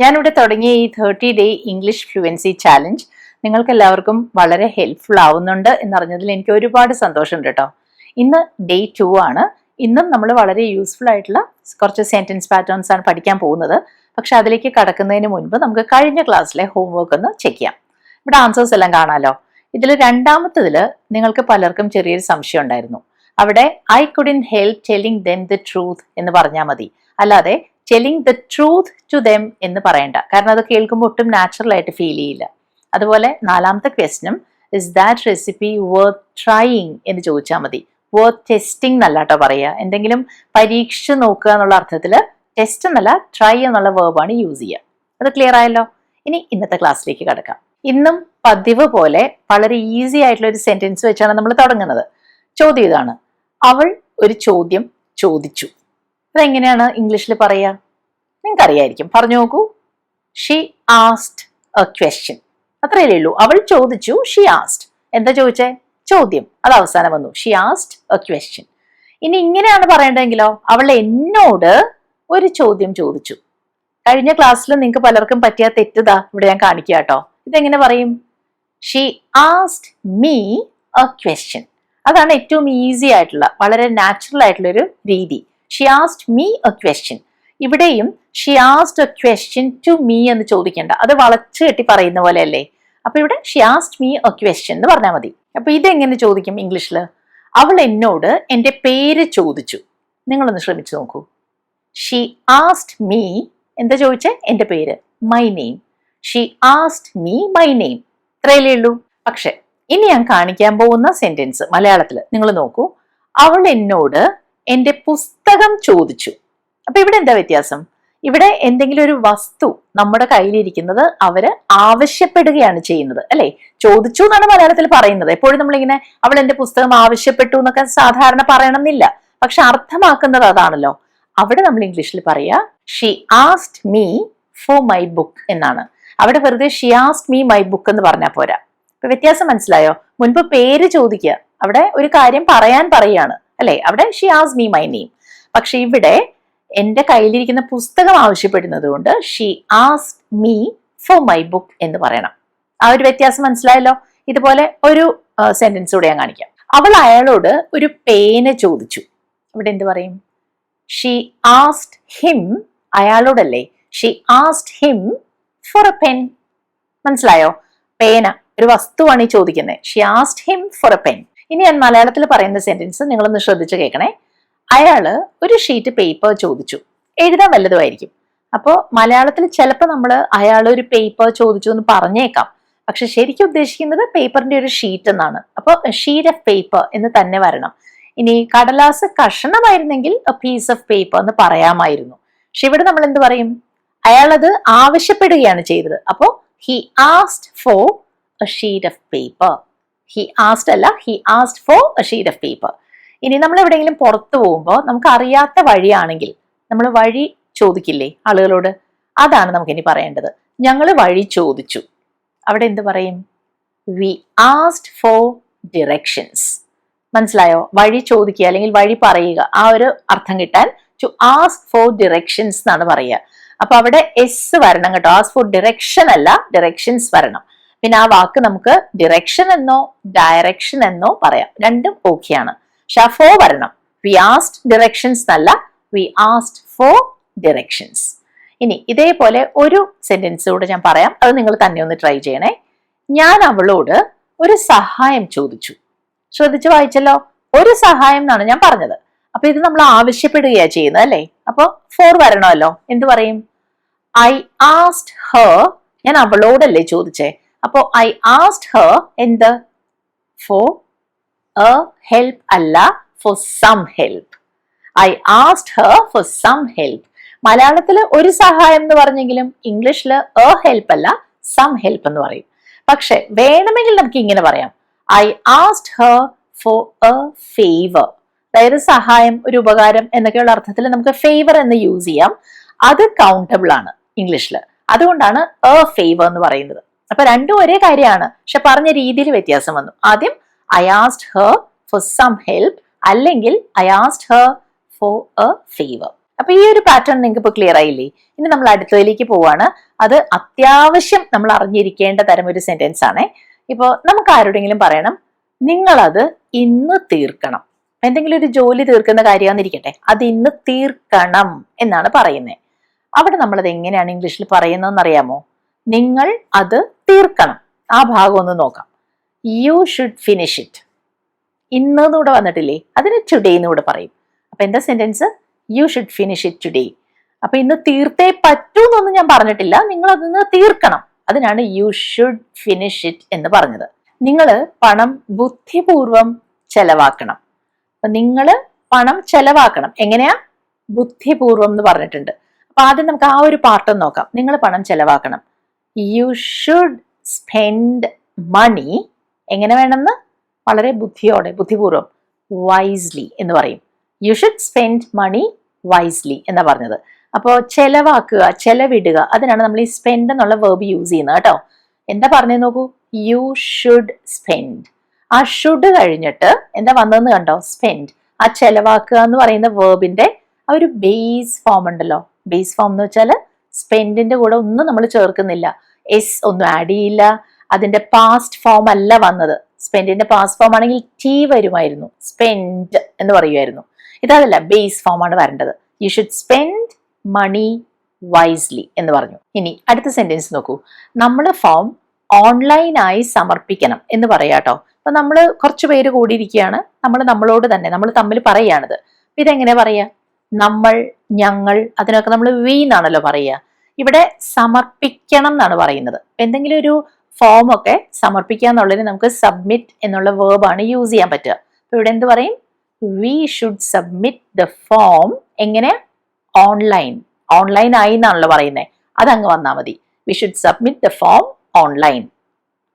ഞാനിവിടെ തുടങ്ങിയ ഈ thirty day English fluency challenge നിങ്ങൾക്ക് എല്ലാവർക്കും വളരെ ഹെൽപ്ഫുൾ ആവുന്നുണ്ട് എന്നറിഞ്ഞതിൽ എനിക്ക് ഒരുപാട് സന്തോഷമുണ്ട് കേട്ടോ ഇന്ന് ഡേ ടു ആണ്. ഇന്നും നമ്മൾ വളരെ യൂസ്ഫുൾ ആയിട്ടുള്ള കുറച്ച് സെന്റൻസ് പാറ്റേൺസ് ആണ് പഠിക്കാൻ പോകുന്നത്. പക്ഷെ അതിലേക്ക് കടക്കുന്നതിന് മുൻപ് നമുക്ക് കഴിഞ്ഞ ക്ലാസ്സിലെ ഹോംവർക്ക് ഒന്ന് ചെക്ക് ചെയ്യാം. ഇവിടെ ആൻസേഴ്സ് എല്ലാം കാണാമല്ലോ ഇതിൽ രണ്ടാമത്തതിൽ നിങ്ങൾക്ക് പലർക്കും ചെറിയൊരു സംശയം ഉണ്ടായിരുന്നു. അവിടെ I couldn't help telling them the truth എന്ന് പറഞ്ഞാൽ മതി. അല്ലാതെ telling the truth to them എന്ന് പറയണ്ട. കാരണം അത് കേൾക്കുമ്പോൾ ഒട്ടും നാച്ചുറൽ ആയിട്ട് ഫീൽ ചെയ്യില്ല. അതുപോലെ നാലാമത്തെ ക്വസ്റ്റനും is that recipe worth trying എന്ന് ചോദിച്ചാൽ മതി. വർത്ത് ടെസ്റ്റിംഗ് എന്നല്ല കേട്ടോ പറയുക. എന്തെങ്കിലും പരീക്ഷിച്ച് നോക്കുക എന്നുള്ള അർത്ഥത്തിൽ ടെസ്റ്റ് എന്നല്ല ട്രൈ എന്നുള്ള വേർബാണ് യൂസ് ചെയ്യുക. അത് ക്ലിയർ ആയല്ലോ? ഇനി ഇന്നത്തെ ക്ലാസ്സിലേക്ക് കിടക്കാം. ഇന്നും പതിവ് പോലെ വളരെ ഈസി ആയിട്ടുള്ള ഒരു സെന്റൻസ് വെച്ചാണ് നമ്മൾ തുടങ്ങുന്നത്. ചോദ്യം ഇതാണ്. അവൾ ഒരു ചോദ്യം ചോദിച്ചു. അതെങ്ങനെയാണ് ഇംഗ്ലീഷിൽ പറയുക നിങ്ങൾക്ക് അറിയായിരിക്കും പറഞ്ഞു നോക്കൂ. ഷീ ആസ്റ്റ് എ ക്വസ്റ്റ്യൻ അത്രയല്ലേ ഉള്ളൂ. അവൾ ചോദിച്ചു ഷീ ആസ്റ്റ് എന്താ ചോദിച്ചേ? ചോദ്യം. അത് അവസാനം വന്നു. ഷീ ആസ്റ്റ് എ ക്വസ്റ്റ്യൻ ഇനി ഇങ്ങനെയാണ് പറയേണ്ടതെങ്കിലോ? അവൾ എന്നോട് ഒരു ചോദ്യം ചോദിച്ചു. കഴിഞ്ഞ ക്ലാസ്സിൽ നിങ്ങൾക്ക് പലർക്കും പറ്റിയ തെറ്റുതാ ഇവിടെ ഞാൻ കാണിക്കുക കേട്ടോ. ഇതെങ്ങനെ പറയും? She asked me a question അതാണ് ഏറ്റവും ഈസി ആയിട്ടുള്ള വളരെ നാച്ചുറൽ ആയിട്ടുള്ള ഒരു രീതി. She asked me a question ഇവിടെയും she asked a question to me എന്ന് ചോദിക്കേണ്ട. അത് വളച്ചു കെട്ടി പറയുന്ന പോലെ അല്ലേ അപ്പൊ ഇവിടെ she asked me a question എന്ന് പറഞ്ഞാൽ മതി. അപ്പൊ ഇതെങ്ങനെ ചോദിക്കും ഇംഗ്ലീഷിൽ അവൾ എന്നോട് എന്റെ പേര് ചോദിച്ചു. നിങ്ങളൊന്ന് ശ്രമിച്ചു നോക്കൂ. ഷീ ആസ്റ്റ് മീ എന്താ ചോദിച്ചേ? എന്റെ പേര് my name she asked me my name ഇത്രയല്ലേ ഉള്ളൂ? പക്ഷെ ഇനി ഞാൻ കാണിക്കാൻ പോകുന്ന സെന്റൻസ് മലയാളത്തിൽ നിങ്ങൾ നോക്കൂ. അവൾ എന്നോട് എന്റെ പുസ്തകം ചോദിച്ചു. അപ്പൊ ഇവിടെ എന്താ വ്യത്യാസം? ഇവിടെ എന്തെങ്കിലും ഒരു വസ്തു നമ്മുടെ കയ്യിലിരിക്കുന്നത് അവർ ആവശ്യപ്പെടുകയാണ് ചെയ്യുന്നത് അല്ലെ? ചോദിച്ചു എന്നാണ് മലയാളത്തിൽ പറയുന്നത്. എപ്പോഴും നമ്മളിങ്ങനെ അവൾ എന്റെ പുസ്തകം ആവശ്യപ്പെട്ടു എന്നൊക്കെ സാധാരണ പറയണമെന്നില്ല. പക്ഷെ അർത്ഥമാക്കുന്നത് അതാണല്ലോ. അവിടെ നമ്മൾ ഇംഗ്ലീഷിൽ പറയാ she asked me for my book എന്നാണ്. അവിടെ വെറുതെ she asked me my book എന്ന് പറഞ്ഞാൽ പോരാ. വ്യത്യാസം മനസ്സിലായോ? മുൻപ് പേര് ചോദിക്കുക. അവിടെ ഒരു കാര്യം പറയാൻ പറയാണ് അല്ലെ? അവിടെ ഷി ആസ് മീ മൈ നെയിം പക്ഷെ ഇവിടെ എന്റെ കയ്യിലിരിക്കുന്ന പുസ്തകം ആവശ്യപ്പെടുന്നത് കൊണ്ട് ഷീ ആസ് മീ ഫോർ മൈ ബുക്ക് എന്ന് പറയണം. ആ ഒരു വ്യത്യാസം മനസ്സിലായല്ലോ? ഇതുപോലെ ഒരു സെന്റൻസ് കൂടെ ഞാൻ കാണിക്കാം. അവൾ അയാളോട് ഒരു പേന ചോദിച്ചു. ഇവിടെ എന്ത് പറയും? She asked him അയാളോടല്ലേ? She asked him for a pen മനസ്സിലായോ? പേന ഒരു വസ്തുവാണ് ഈ ചോദിക്കുന്നത്. She asked him for a pen ഇനി ഞാൻ മലയാളത്തിൽ പറയുന്ന സെന്റൻസ് നിങ്ങളൊന്ന് ശ്രദ്ധിച്ച് കേൾക്കണേ. അയാൾ ഒരു ഷീറ്റ് പേപ്പർ ചോദിച്ചു. എഴുതാൻ വല്ലതുമായിരിക്കും. അപ്പോൾ മലയാളത്തിൽ ചിലപ്പോൾ നമ്മൾ അയാൾ ഒരു പേപ്പർ ചോദിച്ചു എന്ന് പറഞ്ഞേക്കാം. പക്ഷെ ശരിക്കും ഉദ്ദേശിക്കുന്നത് പേപ്പറിന്റെ ഒരു ഷീറ്റ് എന്നാണ്. അപ്പോൾ ഷീറ്റ് ഓഫ് പേപ്പർ എന്ന് തന്നെ വരണം. ഇനി കടലാസ് കഷണമായിരുന്നെങ്കിൽ പീസ് ഓഫ് പേപ്പർ എന്ന് പറയാമായിരുന്നു. പക്ഷെ ഇവിടെ നമ്മൾ എന്ത് പറയും? അയാൾ അത് ആവശ്യപ്പെടുകയാണ് ചെയ്തത്. അപ്പോൾ he asked for sheet of paper he asked അല്ല he asked for a sheet of paper ഇനി നമ്മൾ എവിടെയെങ്കിലും പുറത്തു പോകുമ്പോൾ നമുക്ക് അറിയാത്ത വഴിയാണെങ്കിൽ നമ്മൾ വഴി ചോദിക്കില്ലേ ആളുകളോട്? അതാണ് നമുക്ക് ഇനി പറയേണ്ടത്. ഞങ്ങൾ വഴി ചോദിച്ചു. അവിടെ എന്ത് പറയും? വി ആസ്റ്റ് ഫോർ ഡിറക്ഷൻസ് മനസ്സിലായോ? വഴി ചോദിക്കുക അല്ലെങ്കിൽ വഴി പറയുക. ആ ഒരു അർത്ഥം കിട്ടാൻ ടു ആസ്ക് ഫോർ ഡിറക്ഷൻസ് എന്നാണ് പറയുക. അപ്പൊ അവിടെ എസ് വരണം കേട്ടോ. ആസ്ക് ഫോർ ഡിറക്ഷൻ അല്ല ഡിറക്ഷൻസ് വരണം. പിന്നെ ആ വാക്ക് നമുക്ക് ഡിറക്ഷൻ എന്നോ ഡയറക്ഷൻ എന്നോ പറയാം. രണ്ടും ഓക്കെയാണ് പക്ഷെ ആ ഫോ വരണം. വി ആസ്റ്റ് ഡിറക്ഷൻസ് എന്നല്ല വി ആസ്റ്റ് ഫോർ ഡിറക്ഷൻസ് ഇനി ഇതേപോലെ ഒരു സെന്റൻസ് കൂടെ ഞാൻ പറയാം. അത് നിങ്ങൾ തന്നെ ഒന്ന് ട്രൈ ചെയ്യണേ. ഞാൻ അവളോട് ഒരു സഹായം ചോദിച്ചു. ശ്രദ്ധിച്ച് വായിച്ചല്ലോ? ഒരു സഹായം എന്നാണ് ഞാൻ പറഞ്ഞത്. അപ്പൊ ഇത് നമ്മൾ ആവശ്യപ്പെടുകയാണ് ചെയ്യുന്നത് അല്ലേ? അപ്പൊ ഫോർ വരണമല്ലോ. എന്ത് പറയും? ഐ ആസ്റ്റ് ഹർ ഞാൻ അവളോടല്ലേ ചോദിച്ചേ? അപ്പോ ഐ ആസ്റ്റ് ഹർ എന്ത്? ഫോർ എ ഹെൽപ്പ് അല്ല for some help I asked her for some help മലയാളത്തിൽ ഒരു സഹായം എന്ന് പറഞ്ഞെങ്കിലും ഇംഗ്ലീഷിൽ എ ഹെൽപ്പ് അല്ല സം ഹെൽപ്പ് എന്ന് പറയും. പക്ഷെ വേണമെങ്കിൽ നമുക്ക് ഇങ്ങനെ പറയാം. I asked her for a favour അതായത് സഹായം ഒരു ഉപകാരം എന്നൊക്കെയുള്ള അർത്ഥത്തിൽ നമുക്ക് ഫേവർ എന്ന് യൂസ് ചെയ്യാം. അത് കൗണ്ടബിൾ ആണ് ഇംഗ്ലീഷിൽ അതുകൊണ്ടാണ് എ ഫേവർ എന്ന് പറയുന്നത്. അപ്പൊ രണ്ടും ഒരേ കാര്യമാണ്. പക്ഷെ പറഞ്ഞ രീതിയിൽ വ്യത്യാസം വന്നു. ആദ്യം I asked her for some help അല്ലെങ്കിൽ I asked her for a favour അപ്പൊ ഈ ഒരു പാറ്റേൺ നിങ്ങൾക്ക് ഇപ്പൊ ക്ലിയർ ആയില്ലേ? ഇനി നമ്മൾ അടുത്തതിലേക്ക് പോവാണ്. അത് അത്യാവശ്യം നമ്മൾ അറിഞ്ഞിരിക്കേണ്ട തരം ഒരു സെന്റൻസ് ആണ്. ഇപ്പോൾ നമുക്ക് ആരോടെങ്കിലും പറയണം നിങ്ങളത് ഇന്ന് തീർക്കണം. എന്തെങ്കിലും ഒരു ജോലി തീർക്കുന്ന കാര്യമാണെന്നിരിക്കട്ടെ അത് ഇന്ന് തീർക്കണം എന്നാണ് പറയുന്നത് അവിടെ നമ്മളത് എങ്ങനെയാണ് ഇംഗ്ലീഷിൽ പറയുന്നതെന്ന് അറിയാമോ നിങ്ങൾ അത് തീർക്കണം. ആ ഭാഗം ഒന്ന് നോക്കാം. യു ഷുഡ് ഫിനിഷ് ഇറ്റ് ഇന്ന് വന്നിട്ടില്ലേ? അതിന് ടുഡേ എന്നൂടെ പറയും. അപ്പൊ എന്താ sentence you should finish it today അപ്പൊ ഇന്ന് തീർത്തേ പറ്റൂ എന്നൊന്നും ഞാൻ പറഞ്ഞിട്ടില്ല. നിങ്ങൾ അതിന്ന് തീർക്കണം. അതിനാണ് യു ഷുഡ് ഫിനിഷ് ഇറ്റ് എന്ന് പറഞ്ഞത്. നിങ്ങൾ പണം ബുദ്ധിപൂർവം ചെലവാക്കണം. അപ്പൊ നിങ്ങൾ പണം ചെലവാക്കണം. എങ്ങനെയാ? ബുദ്ധിപൂർവം എന്ന് പറഞ്ഞിട്ടുണ്ട്. അപ്പൊ ആദ്യം നമുക്ക് ആ ഒരു പാർട്ട് നോക്കാം. നിങ്ങൾ പണം ചെലവാക്കണം. യു ഷുഡ് സ്പെൻഡ് മണി എങ്ങനെ വേണമെന്ന്? വളരെ ബുദ്ധിയോടെ ബുദ്ധിപൂർവം വൈസ്ലി എന്ന് പറയും. You should spend money wisely എന്നാ പറഞ്ഞത്. അപ്പോൾ ചെലവാക്കുക ചെലവിടുക അതിനാണ് നമ്മൾ ഈ സ്പെൻഡ് എന്നുള്ള വേർബ് യൂസ് ചെയ്യുന്നത് കേട്ടോ. എന്താ പറഞ്ഞു നോക്കൂ? യു ഷുഡ് സ്പെൻഡ് ആ ഷുഡ് കഴിഞ്ഞിട്ട് എന്താ വന്നതെന്ന് കണ്ടോ? സ്പെൻഡ് ആ ചെലവാക്കുക എന്ന് പറയുന്ന വേർബിന്റെ ആ ഒരു ബേസ് ഫോം ഉണ്ടല്ലോ. ബേസ് ഫോം എന്ന് വെച്ചാൽ സ്പെൻഡിന്റെ കൂടെ ഒന്നും നമ്മൾ ചേർക്കുന്നില്ല. എസ് ഒന്നും ആഡ് ചെയ്യില്ല. അതിന്റെ പാസ്റ്റ് ഫോം അല്ല വന്നത്. സ്പെൻഡിന്റെ പാസ്റ്റ് ഫോം ആണെങ്കിൽ ടി വരുമായിരുന്നു. സ്പെൻഡ് എന്ന് പറയുമായിരുന്നു. ഇതല്ല ബേസ് ഫോം ആണ് വരേണ്ടത്. You should spend money wisely എന്ന് പറഞ്ഞു. ഇനി അടുത്ത സെന്റൻസ് നോക്കൂ. നമ്മൾ ഫോം ഓൺലൈനായി സമർപ്പിക്കണം എന്ന് പറയാട്ടോ അപ്പൊ നമ്മൾ കുറച്ച് പേര് കൂടിയിരിക്കുകയാണ്. നമ്മൾ നമ്മളോട് തന്നെ നമ്മൾ തമ്മിൽ പറയുകയാണിത് ഇതെങ്ങനെ പറയാ? നമ്മൾ ഞങ്ങൾ അതിനൊക്കെ നമ്മൾ വി എന്നാണല്ലോ പറയുക ഇവിടെ സമർപ്പിക്കണം എന്നാണ് പറയുന്നത്. എന്തെങ്കിലും ഒരു ഫോം ഒക്കെ സമർപ്പിക്കുക എന്നുള്ളതിന് നമുക്ക് സബ്മിറ്റ് എന്നുള്ള വേർബാണ് യൂസ് ചെയ്യാൻ പറ്റുക. അപ്പൊ ഇവിടെ എന്ത് പറയും? We should submit the form എങ്ങനെ? ഓൺലൈൻ ഓൺലൈൻ ആയി എന്നാണല്ലോ പറയുന്നത് അതങ്ങ് വന്നാൽ മതി. We should submit the form online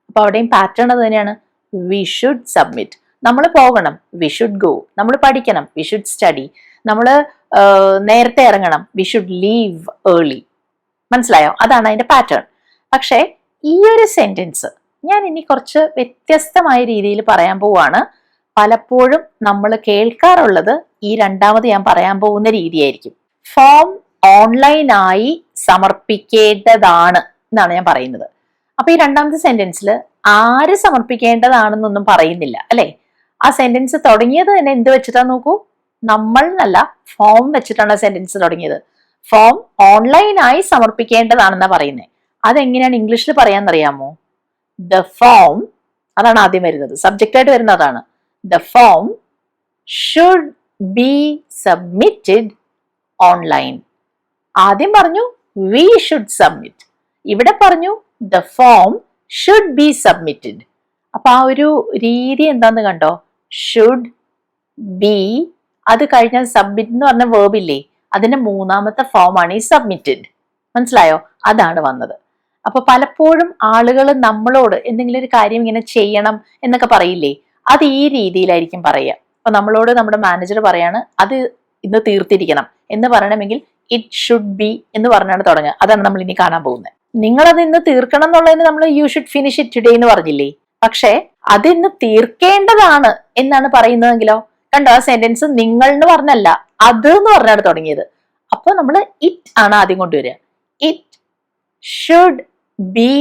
അപ്പൊ അവിടെയും പാറ്റേൺ അത് തന്നെയാണ്. വി ഷുഡ് സബ്മിറ്റ് നമ്മൾ പോകണം. വി ഷുഡ് ഗോ നമ്മൾ പഠിക്കണം. വി ഷുഡ് സ്റ്റഡി നമ്മൾ നേരത്തെ ഇറങ്ങണം. വി ഷുഡ് ലീവ് ഏർലി മനസ്സിലായോ? അതാണ് അതിന്റെ പാറ്റേൺ പക്ഷേ ഈ ഒരു സെന്റൻസ് ഞാൻ ഇനി കുറച്ച് വ്യത്യസ്തമായ രീതിയിൽ പറയാൻ പോവാണ്. പലപ്പോഴും നമ്മൾ കേൾക്കാറുള്ളത് ഈ രണ്ടാമത് ഞാൻ പറയാൻ പോകുന്ന രീതിയായിരിക്കും. ഫോം ഓൺലൈനായി സമർപ്പിക്കേണ്ടതാണ് എന്നാണ് ഞാൻ പറയുന്നത്. അപ്പൊ ഈ രണ്ടാമത്തെ സെന്റൻസിൽ ആര് സമർപ്പിക്കേണ്ടതാണെന്നൊന്നും പറയുന്നില്ല അല്ലെ? ആ സെന്റൻസ് തുടങ്ങിയത് തന്നെ എന്ത് വെച്ചിട്ടാ നോക്കൂ? നമ്മൾ എന്നല്ല ഫോം വെച്ചിട്ടാണ് സെന്റൻസ് തുടങ്ങിയത്. ഫോം ഓൺലൈനായി സമർപ്പിക്കേണ്ടതാണെന്നാ പറയുന്നത് അതെങ്ങനെയാണ് ഇംഗ്ലീഷിൽ പറയാന്നറിയാമോ? ദ ഫോം അതാണ് ആദ്യം വരുന്നത്. സബ്ജക്റ്റ് ആയിട്ട് വരുന്ന അതാണ്. The form should be submitted online ആദ്യം പറഞ്ഞു വി ഷുഡ് സബ്മിറ്റ് ഇവിടെ പറഞ്ഞു the form should be submitted അപ്പൊ ആ ഒരു രീതി എന്താന്ന് കണ്ടോ? ഷുഡ് ബി അത് കഴിഞ്ഞാൽ സബ്മിറ്റ് എന്ന് പറഞ്ഞ വേർബില്ലേ അതിന്റെ മൂന്നാമത്തെ ഫോമാണ് ഈ സബ്മിറ്റഡ് മനസ്സിലായോ? അതാണ് വന്നത്. അപ്പൊ പലപ്പോഴും ആളുകൾ നമ്മളോട് എന്തെങ്കിലും ഒരു കാര്യം ഇങ്ങനെ ചെയ്യണം എന്നൊക്കെ പറയില്ലേ? അത് ഈ രീതിയിലായിരിക്കും പറയുക. അപ്പൊ നമ്മളോട് നമ്മുടെ മാനേജർ പറയാണ് അത് ഇന്ന് തീർത്തിരിക്കണം. എന്ന് പറയണമെങ്കിൽ ഇറ്റ് ഷുഡ് ബി എന്ന് പറഞ്ഞാണ് തുടങ്ങുക. അതാണ് നമ്മൾ ഇനി കാണാൻ പോകുന്നത്. നിങ്ങൾ അത് ഇന്ന് തീർക്കണം എന്നുള്ളതിന് നമ്മൾ you should finish it today എന്ന് പറഞ്ഞില്ലേ? പക്ഷേ അത് ഇന്ന് തീർക്കേണ്ടതാണ് എന്നാണ് പറയുന്നതെങ്കിലോ? കണ്ടോ? ആ സെന്റൻസ് നിങ്ങൾ എന്ന് പറഞ്ഞല്ല അത് എന്ന് പറഞ്ഞാണ് തുടങ്ങിയത്. അപ്പൊ നമ്മൾ ഇറ്റ് ആണ് ആദ്യം കൊണ്ടുവരിക. It should be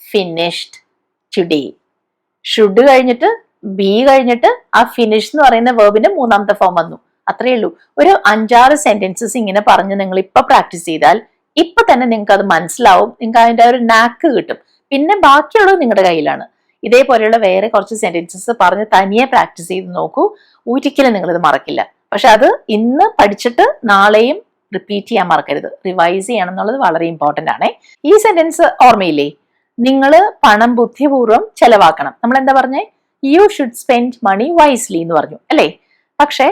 finished today should കഴിഞ്ഞിട്ട് ബി കഴിഞ്ഞിട്ട് ആ ഫിനിഷ് എന്ന് പറയുന്ന വേർബിന്റെ മൂന്നാമത്തെ ഫോം വന്നു. അത്രയേ ഉള്ളൂ. ഒരു അഞ്ചാറ് സെന്റൻസസ് ഇങ്ങനെ പറഞ്ഞ് നിങ്ങൾ ഇപ്പൊ പ്രാക്ടീസ് ചെയ്താൽ ഇപ്പൊ തന്നെ നിങ്ങൾക്ക് അത് മനസ്സിലാവും. നിങ്ങൾക്ക് അതിന്റെ ഒരു നാക്ക് കിട്ടും. പിന്നെ ബാക്കിയുള്ളത് നിങ്ങളുടെ കയ്യിലാണ്. ഇതേപോലെയുള്ള വേറെ കുറച്ച് സെന്റൻസസ് പറഞ്ഞ് തനിയെ പ്രാക്ടീസ് ചെയ്ത് നോക്കൂ. ഒരിക്കലും നിങ്ങൾ ഇത് മറക്കില്ല. പക്ഷെ അത് ഇന്ന് പഠിച്ചിട്ട് നാളെയും റിപ്പീറ്റ് ചെയ്യാൻ മറക്കരുത്. റിവൈസ് ചെയ്യണം എന്നുള്ളത് വളരെ ഇമ്പോർട്ടന്റ് ആണ്. ഈ സെന്റൻസ് ഓർമ്മയില്ലേ? നിങ്ങൾ പണം ബുദ്ധിപൂർവം ചെലവാക്കണം. നമ്മൾ എന്താ പറഞ്ഞേ? You should spend money wisely എന്ന് പറഞ്ഞു. അല്ലേ? പക്ഷെ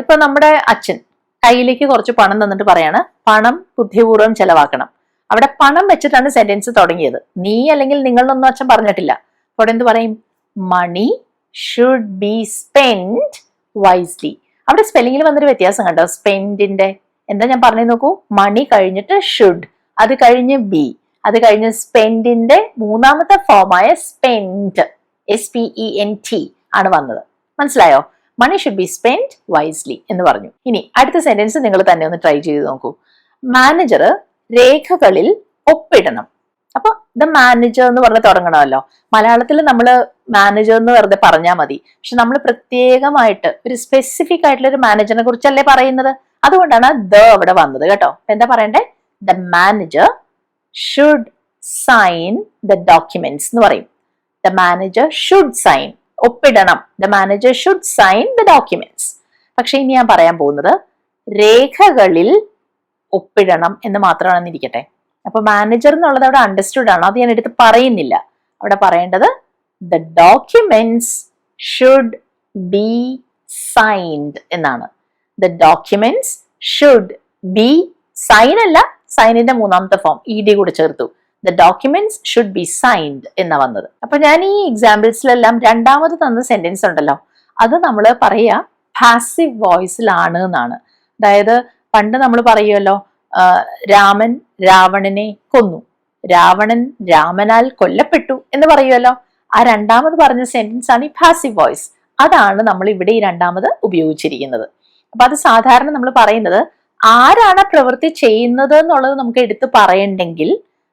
ഇപ്പൊ നമ്മുടെ അച്ഛൻ കയ്യിലേക്ക് കുറച്ച് പണം തന്നിട്ട് പറയാണ് പണം ബുദ്ധിപൂർവം ചെലവാക്കണം. അവിടെ പണം വെച്ചിട്ടാണ് സെന്റൻസ് തുടങ്ങിയത്. നീ അല്ലെങ്കിൽ നിങ്ങളൊന്നും അച്ഛൻ പറഞ്ഞിട്ടില്ല. അപ്പോൾ എന്ത് പറയും? Money should be spend wisely അവിടെ സ്പെല്ലിങ്ങിൽ വന്നൊരു വ്യത്യാസം കണ്ടോ? സ്പെൻഡിന്റെ എന്താ ഞാൻ പറഞ്ഞു നോക്കൂ? മണി കഴിഞ്ഞിട്ട് ഷുഡ് അത് കഴിഞ്ഞ് ബി അത് കഴിഞ്ഞ് സ്പെൻഡിന്റെ മൂന്നാമത്തെ ഫോമായ spend S P E N T ആണ് വന്നത്. മനസ്സിലായോ? Money should be spend wisely എന്ന് പറഞ്ഞു. ഇനി അടുത്ത സെന്റൻസ് നിങ്ങൾ തന്നെ ഒന്ന് ട്രൈ ചെയ്ത് നോക്കൂ. മാനേജർ രേഖകളിൽ ഒപ്പിടണം. അപ്പൊ ദ മാനേജർ എന്ന് പറഞ്ഞ് തുടങ്ങണമല്ലോ. മലയാളത്തിൽ നമ്മൾ മാനേജർ എന്ന് വെറുതെ പറഞ്ഞാൽ മതി. പക്ഷെ നമ്മൾ പ്രത്യേകമായിട്ട് ഒരു സ്പെസിഫിക് ആയിട്ടുള്ള ഒരു മാനേജറിനെ കുറിച്ചല്ലേ പറയുന്നത്? അതുകൊണ്ടാണ് ദ അവിടെ വന്നത് കേട്ടോ. എന്താ പറയണ്ടേ? The manager should sign the documents എന്ന് പറയും. The manager should sign ഒപ്പിടണം. The manager should sign the documents പക്ഷെ ഇനി ഞാൻ പറയാൻ പോകുന്നത് രേഖകളിൽ ഒപ്പിടണം എന്ന് മാത്രമാണെന്ന് ഇരിക്കട്ടെ അപ്പൊ മാനേജർ എന്നുള്ളത് അവിടെ അണ്ടർസ്റ്റുഡ് ആണ്. അത് ഞാൻ എടുത്ത് പറയുന്നില്ല. അവിടെ പറയേണ്ടത് the documents should be signed എന്നാണ്. The documents should be sign അല്ല സൈനിന്റെ മൂന്നാമത്തെ ഫോം ഇ ഡി കൂടെ ചേർത്തു. The documents should be signed എന്ന വന്നത്. അപ്പൊ ഞാൻ ഈ എക്സാമ്പിൾസിലെല്ലാം രണ്ടാമത് തന്ന സെന്റൻസ് ഉണ്ടല്ലോ. അത് നമ്മൾ പറയുക പാസീവ് വോയിസിലാണ് എന്നാണ്. അതായത് പണ്ട് നമ്മൾ പറയുമല്ലോ രാമൻ രാവണനെ കൊന്നു. രാവണൻ രാമനാൽ കൊല്ലപ്പെട്ടു എന്ന് പറയുമല്ലോ ആ രണ്ടാമത് പറഞ്ഞ സെന്റൻസ് ആണ് ഈ പാസീവ് വോയിസ് അതാണ് നമ്മൾ ഇവിടെ ഈ രണ്ടാമത് ഉപയോഗിച്ചിരിക്കുന്നത്. അപ്പൊ അത് സാധാരണ നമ്മൾ പറയുന്നത് ആരാണ് ആ പ്രവൃത്തി ചെയ്യുന്നത് എന്നുള്ളത് നമുക്ക് എടുത്ത് പറയണ്ടെങ്കിൽ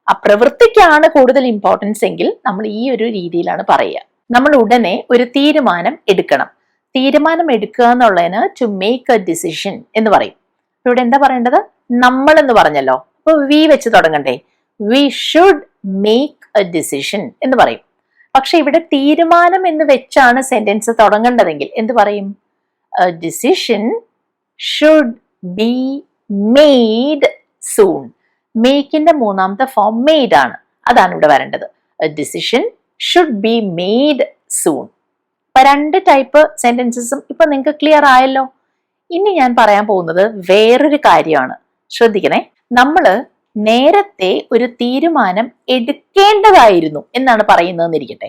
ആ പ്രവൃത്തിക്കാണ് കൂടുതൽ ഇമ്പോർട്ടൻസ് എങ്കിൽ നമ്മൾ ഈ ഒരു രീതിയിലാണ് പറയുക. നമ്മൾ ഉടനെ ഒരു തീരുമാനം എടുക്കണം. തീരുമാനം എടുക്കുക എന്നുള്ളതിന് ടു മേക്ക് എ ഡിസിഷൻ എന്ന് പറയും. ഇവിടെ എന്താ പറയേണ്ടത്? നമ്മൾ എന്ന് പറഞ്ഞല്ലോ. അപ്പൊ വി വെച്ച് തുടങ്ങണ്ടേ. We should make a decision എന്ന് പറയും. പക്ഷെ ഇവിടെ തീരുമാനം എന്ന് വെച്ചാണ് സെന്റൻസ് തുടങ്ങേണ്ടതെങ്കിൽ എന്ത് പറയും? Decision should be made soon മേക്കിന്റെ മൂന്നാമത്തെ ഫോം മെയ്ഡ് ആണ്. അതാണ് ഇവിടെ വരേണ്ടത്. Decision should be made soon അപ്പൊ രണ്ട് ടൈപ്പ് സെന്റൻസസും ഇപ്പൊ നിങ്ങൾക്ക് ക്ലിയർ ആയല്ലോ. ഇനി ഞാൻ പറയാൻ പോകുന്നത് വേറൊരു കാര്യമാണ്. ശ്രദ്ധിക്കണേ. നമ്മൾ നേരത്തെ ഒരു തീരുമാനം എടുക്കേണ്ടതായിരുന്നു എന്നാണ് പറയുന്നതെന്നിരിക്കട്ടെ.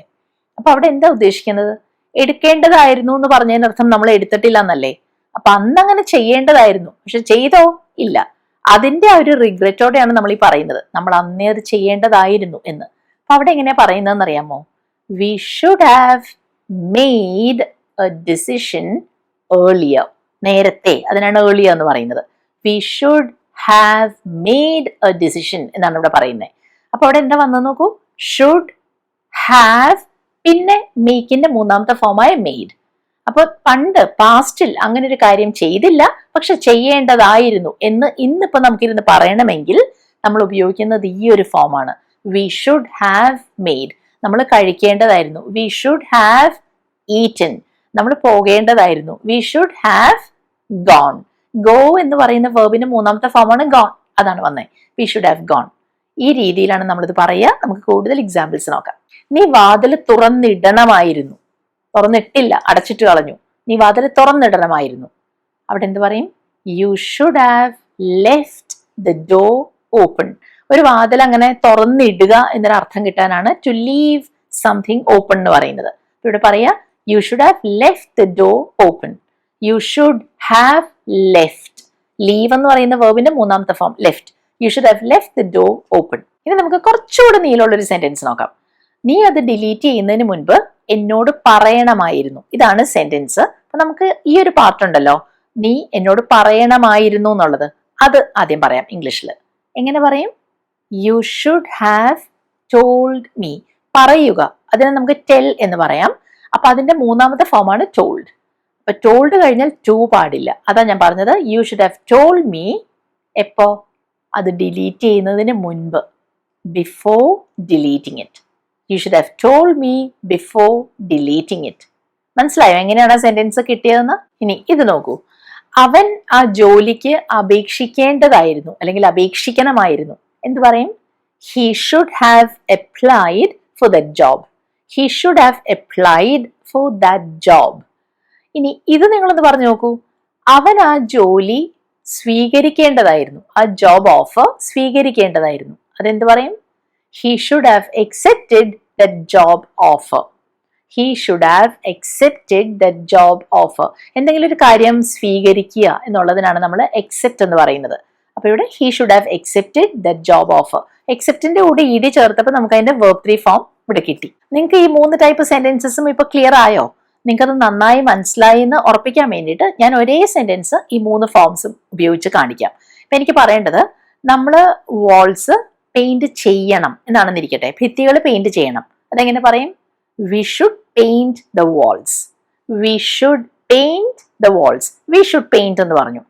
അപ്പൊ അവിടെ എന്താ ഉദ്ദേശിക്കുന്നത്? എടുക്കേണ്ടതായിരുന്നു എന്ന് പറഞ്ഞതിനർത്ഥം നമ്മൾ എടുത്തിട്ടില്ല എന്നല്ലേ അപ്പൊ അന്നങ്ങനെ ചെയ്യേണ്ടതായിരുന്നു. പക്ഷെ ചെയ്തോ? ഇല്ല. അതിന്റെ ആ ഒരു റിഗ്രറ്റോടെയാണ് നമ്മൾ ഈ പറയുന്നത്. നമ്മൾ അന്നേ അത് ചെയ്യേണ്ടതായിരുന്നു എന്ന്. അപ്പൊ അവിടെ എങ്ങനെയാ പറയുന്നതെന്ന് അറിയാമോ we should have made a decision earlier നേരത്തെ. അതിനാണ് ഏർലിയർ എന്ന് പറയുന്നത്. We should have made a decision എന്നാണ് ഇവിടെ പറയുന്നത് അപ്പോൾ അവിടെ എന്താ വന്നത് നോക്കൂ? ഷുഡ് ഹാവ് പിന്നെ മേക്കിന്റെ മൂന്നാമത്തെ ഫോമായ മെയ്ഡ് അപ്പോൾ പണ്ട് പാസ്റ്റിൽ അങ്ങനെ ഒരു കാര്യം ചെയ്തില്ല പക്ഷെ ചെയ്യേണ്ടതായിരുന്നു എന്ന് ഇന്നിപ്പോ നമുക്കിരുന്ന് പറയണമെങ്കിൽ നമ്മൾ ഉപയോഗിക്കുന്നത് ഈ ഒരു ഫോമാണ് വി ഷുഡ് ഹാവ് മെയ്ഡ് നമ്മൾ കഴിക്കേണ്ടതായിരുന്നു. വി ഷുഡ് ഹാവ് ഈറ്റൻ നമ്മൾ പോകേണ്ടതായിരുന്നു. We should have gone go എന്ന് പറയുന്ന വേർബിന്റെ മൂന്നാമത്തെ ഫോമാണ് ഗോൺ അതാണ് വന്നത് വി ഷുഡ് ഹാവ് ഗോൺ ഈ രീതിയിലാണ് നമ്മളിത് പറയുക. നമുക്ക് കൂടുതൽ എക്സാമ്പിൾസ് നോക്കാം. നീ വാതിൽ തുറന്നിടണമായിരുന്നു. തുറന്നിട്ടില്ല. അടച്ചിട്ട് കളഞ്ഞു. നീ വാതിൽ തുറന്നിടണമായിരുന്നു. അവിടെ എന്ത് പറയും? You should have left the door open ഒരു വാതിൽ അങ്ങനെ തുറന്നിടുക എന്നൊരു അർത്ഥം കിട്ടാനാണ് ടു ലീവ് സംതിങ് ഓപ്പൺ എന്ന് പറയുന്നത്. ഇവിടെ പറയാ you should have left the door open you should have left leave എന്ന് പറയുന്ന വേർബിന്റെ മൂന്നാമത്തെ form left you should have left the door open ഇനി നമുക്ക് കുറച്ചുകൂടെ നീളമുള്ള ഒരു സെന്റൻസ് നോക്കാം. നീ അത് ഡിലീറ്റ് ചെയ്യുന്നതിന് മുൻപ് എന്നോട് പറയണമായിരുന്നു. ഇതാണ് സെന്റൻസ് അപ്പൊ നമുക്ക് ഈ ഒരു പാർട്ട് ഉണ്ടല്ലോ. നീ എന്നോട് പറയണമായിരുന്നു എന്നുള്ളത്. അത് ആദ്യം പറയാം ഇംഗ്ലീഷിൽ. എങ്ങനെ പറയും? You should have told me പറയുക. അതിനെ നമുക്ക് ടെൽ എന്ന് പറയാം. അപ്പൊ അതിന്റെ മൂന്നാമത്തെ ഫോമാണ് ടോൾഡ് അപ്പൊ ടോൾഡ് കഴിഞ്ഞാൽ ടു പാടില്ല. അതാ ഞാൻ പറഞ്ഞത്. You should have told me എപ്പോ? അത് ഡിലീറ്റ് ചെയ്യുന്നതിന് മുൻപ്. Before deleting it you should have told me before deleting it മനസ്സിലായോ? എങ്ങനെയാണ് ആ സെന്റൻസ് കിട്ടിയതെന്ന്? ഇനി ഇത് നോക്കൂ. അവൻ ആ ജോലിക്ക് അപേക്ഷിക്കേണ്ടതായിരുന്നു. അല്ലെങ്കിൽ അപേക്ഷിക്കണമായിരുന്നു. എന്ത് പറയും? He should have applied for that job he should have applied for that job ഇനി ഇത് നിങ്ങളൊന്ന് പറഞ്ഞു നോക്കൂ. അവൻ ആ ജോലി സ്വീകരിക്കേണ്ടതായിരുന്നു. ആ ജോബ് ഓഫർ സ്വീകരിക്കേണ്ടതായിരുന്നു. അതെന്ത് പറയും? He should have accepted that job offer he should have accepted that job offer എന്തെങ്കിലും ഒരു കാര്യം സ്വീകരിക്കുക എന്നുള്ളതിനാണ് നമ്മൾ എക്സെപ്റ്റ് എന്ന് പറയുന്നത്. അപ്പൊ ഇവിടെ he should have accepted that job offer എക്സെപ്റ്റിന്റെ കൂടെ ഇ ഡി ചേർത്തപ്പോൾ നമുക്ക് അതിന്റെ വേർബ് ത്രീ ഫോം ഇവിടെ കിട്ടി. നിങ്ങൾക്ക് ഈ മൂന്ന് ടൈപ്പ് സെന്റൻസസും ഇപ്പൊ ക്ലിയർ ആയോ? നിങ്ങൾക്കത് നന്നായി മനസ്സിലായി എന്ന് ഉറപ്പിക്കാൻ വേണ്ടിയിട്ട് ഞാൻ ഒരേ സെന്റൻസ് ഈ മൂന്ന് ഫോംസും ഉപയോഗിച്ച് കാണിക്കാം. അപ്പം എനിക്ക് പറയേണ്ടത് നമ്മൾ വാൾസ് പെയിന്റ് ചെയ്യണം എന്നാണെന്നിരിക്കട്ടെ. ഭിത്തികൾ പെയിന്റ് ചെയ്യണം. അതെങ്ങനെ പറയും? We should paint the walls we should paint the walls we should paint എന്ന് പറഞ്ഞു.